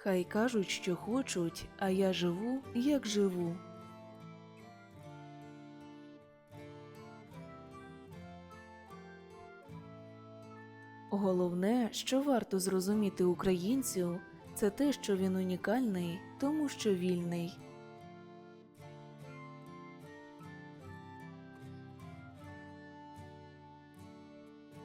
Хай кажуть, що хочуть, а я живу, як живу. Головне, що варто зрозуміти українцю, це те, що він унікальний, тому що вільний.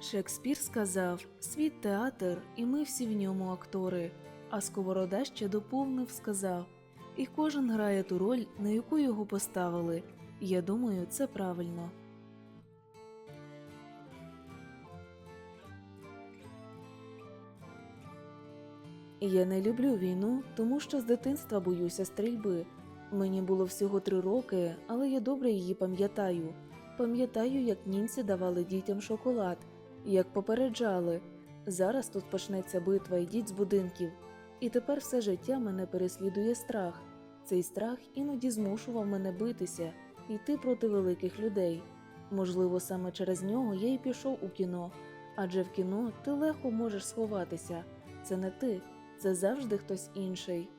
Шекспір сказав світ театр, і ми всі в ньому актори. А Сковорода ще доповнив, сказав і кожен грає ту роль, на яку його поставили. Я думаю, це правильно. Я не люблю війну, тому що з дитинства боюся стрільби. Мені було всього три роки, але я добре її пам'ятаю. Пам'ятаю, як німці давали дітям шоколад, як попереджали. Зараз тут почнеться битва, йдіть з будинків. І тепер все життя мене переслідує страх. Цей страх іноді змушував мене битися, йти проти великих людей. Можливо, саме через нього я й пішов у кіно, адже в кіно ти легко можеш сховатися. Це не ти, це завжди хтось інший.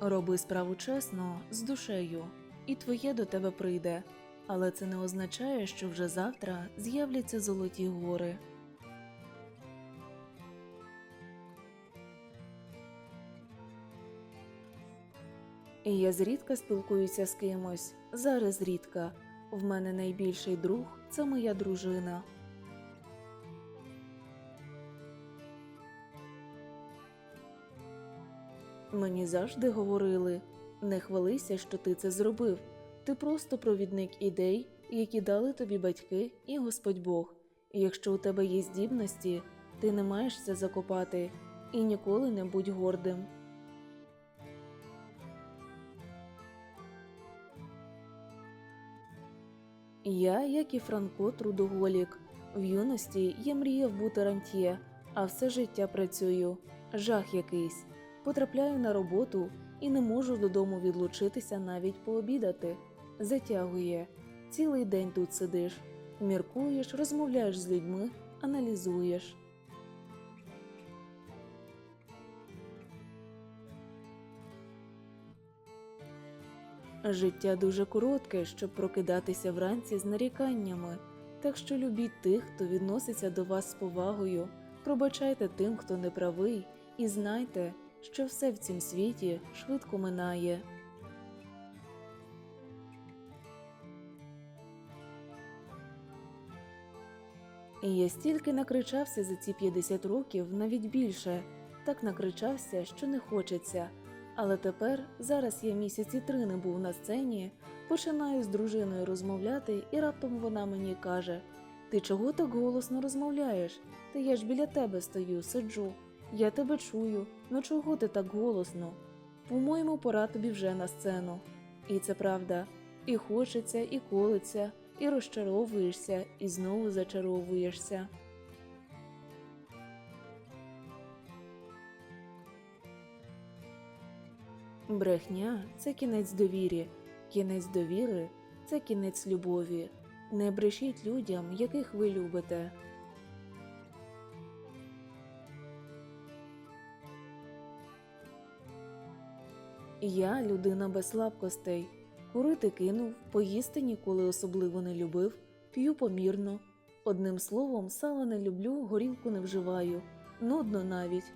Роби справу чесно, з душею, і твоє до тебе прийде, але це не означає, що вже завтра з'являться золоті гори. Я зрідка спілкуюся з кимось, зараз рідка. В мене найбільший друг це моя дружина. Мені завжди говорили не хвалися, що ти це зробив. Ти просто провідник ідей, які дали тобі батьки і Господь Бог. І якщо у тебе є здібності, ти не маєш це закопати і ніколи не будь гордим. Я, як і Франко, трудоголік. В юності я мріяв бути рантьє, а все життя працюю. Жах якийсь. Потрапляю на роботу і не можу додому відлучитися навіть пообідати. Затягує. Цілий день тут сидиш, міркуєш, розмовляєш з людьми, аналізуєш. Життя дуже коротке, щоб прокидатися вранці з наріканнями, так що любіть тих, хто відноситься до вас з повагою, пробачайте тим, хто не правий, і знайте, що все в цім світі швидко минає. І я стільки накричався за ці 50 років, навіть більше, так накричався, що не хочеться. Але тепер, зараз я місяці три не був на сцені, починаю з дружиною розмовляти, і раптом вона мені каже: Ти чого так голосно розмовляєш? Та я ж біля тебе стою, сиджу. Я тебе чую, ну чого ти так голосно? По-моєму, пора тобі вже на сцену. І це правда, і хочеться, і колиться, і розчаровуєшся, і знову зачаровуєшся. Брехня це кінець довірі, кінець довіри це кінець любові. Не брешіть людям, яких ви любите. Я людина без слабкостей. Курити кинув, поїсти ніколи особливо не любив, п'ю помірно. Одним словом, сала не люблю, горілку не вживаю. Нудно навіть.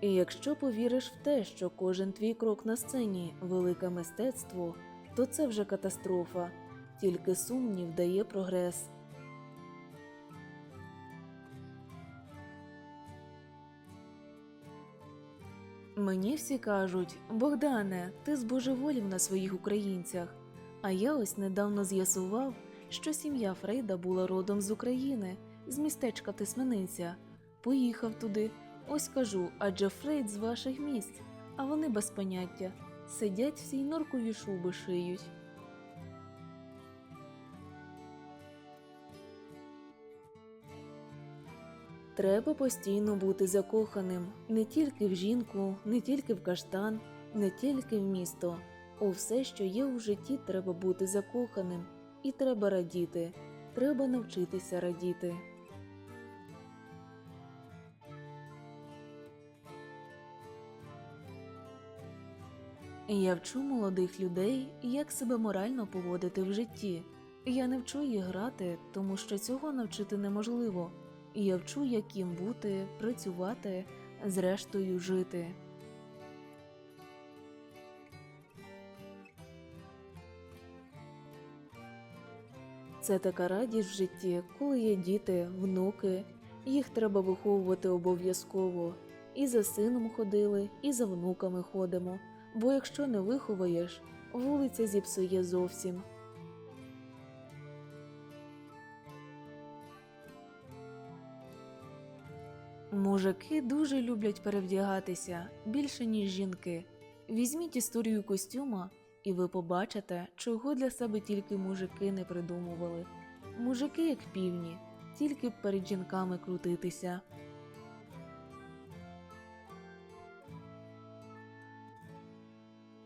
І якщо повіриш в те, що кожен твій крок на сцені велике мистецтво, то це вже катастрофа, тільки сумнів дає прогрес. Мені всі кажуть, Богдане, ти збожеволів на своїх українцях. А я ось недавно з'ясував, що сім'я Фрейда була родом з України, з містечка Тисмениця. Поїхав туди. Ось кажу, адже Фрейд з ваших місць, а вони без поняття. Сидять всі норкові шуби шиють. Треба постійно бути закоханим не тільки в жінку, не тільки в каштан, не тільки в місто. У все, що є у житті, треба бути закоханим, і треба радіти, треба навчитися радіти. Я вчу молодих людей, як себе морально поводити в житті. Я не вчу їх грати, тому що цього навчити неможливо. Я вчу, як їм бути, працювати, зрештою жити. Це така радість в житті, коли є діти, внуки. Їх треба виховувати обов'язково. І за сином ходили, і за внуками ходимо. Бо якщо не виховаєш, вулиця зіпсує зовсім. Мужики дуже люблять перевдягатися більше, ніж жінки. Візьміть історію костюма, і ви побачите, чого для себе тільки мужики не придумували. Мужики, як півні, тільки б перед жінками крутитися.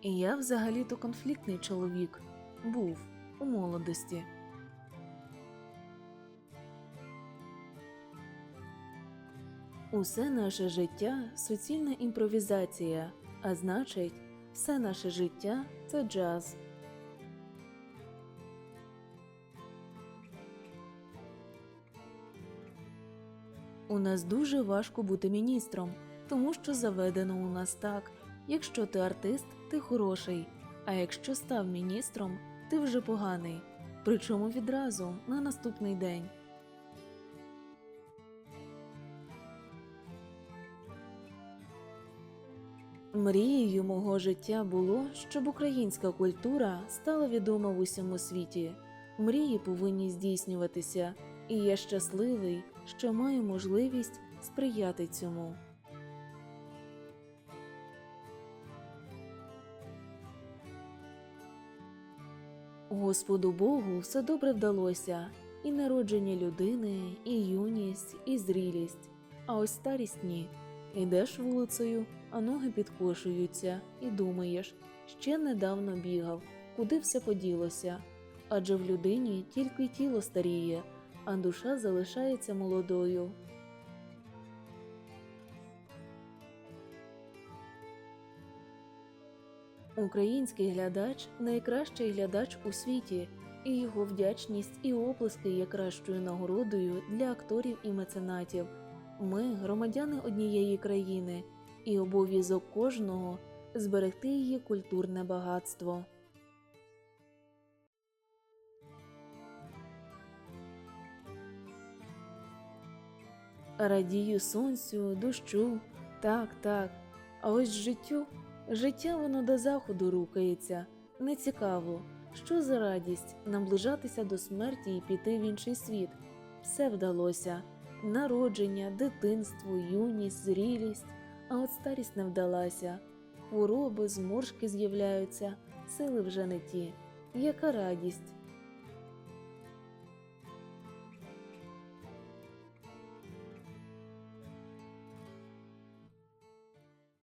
І я взагалі-то конфліктний чоловік був у молодості. Усе наше життя суцільна імпровізація, а значить, все наше життя це джаз. У нас дуже важко бути міністром, тому що заведено у нас так: якщо ти артист, ти хороший, а якщо став міністром, ти вже поганий. Причому відразу на наступний день. Мрією мого життя було, щоб українська культура стала відома в усьому світі. Мрії повинні здійснюватися, і я щасливий, що маю можливість сприяти цьому. Господу Богу все добре вдалося і народження людини, і юність, і зрілість. А ось старість ні. Ідеш вулицею, а ноги підкошуються, і думаєш, ще недавно бігав, куди все поділося. Адже в людині тільки тіло старіє, а душа залишається молодою. Український глядач найкращий глядач у світі, і його вдячність і оплески є кращою нагородою для акторів і меценатів. Ми громадяни однієї країни, і обов'язок кожного зберегти її культурне багатство. Радію сонцю, дощу, так, так. А ось життю, життя воно до заходу рухається. Не цікаво, що за радість наближатися до смерті і піти в інший світ. Все вдалося народження, дитинство, юність, зрілість, а от старість не вдалася. Хвороби, зморшки з'являються, сили вже не ті. Яка радість,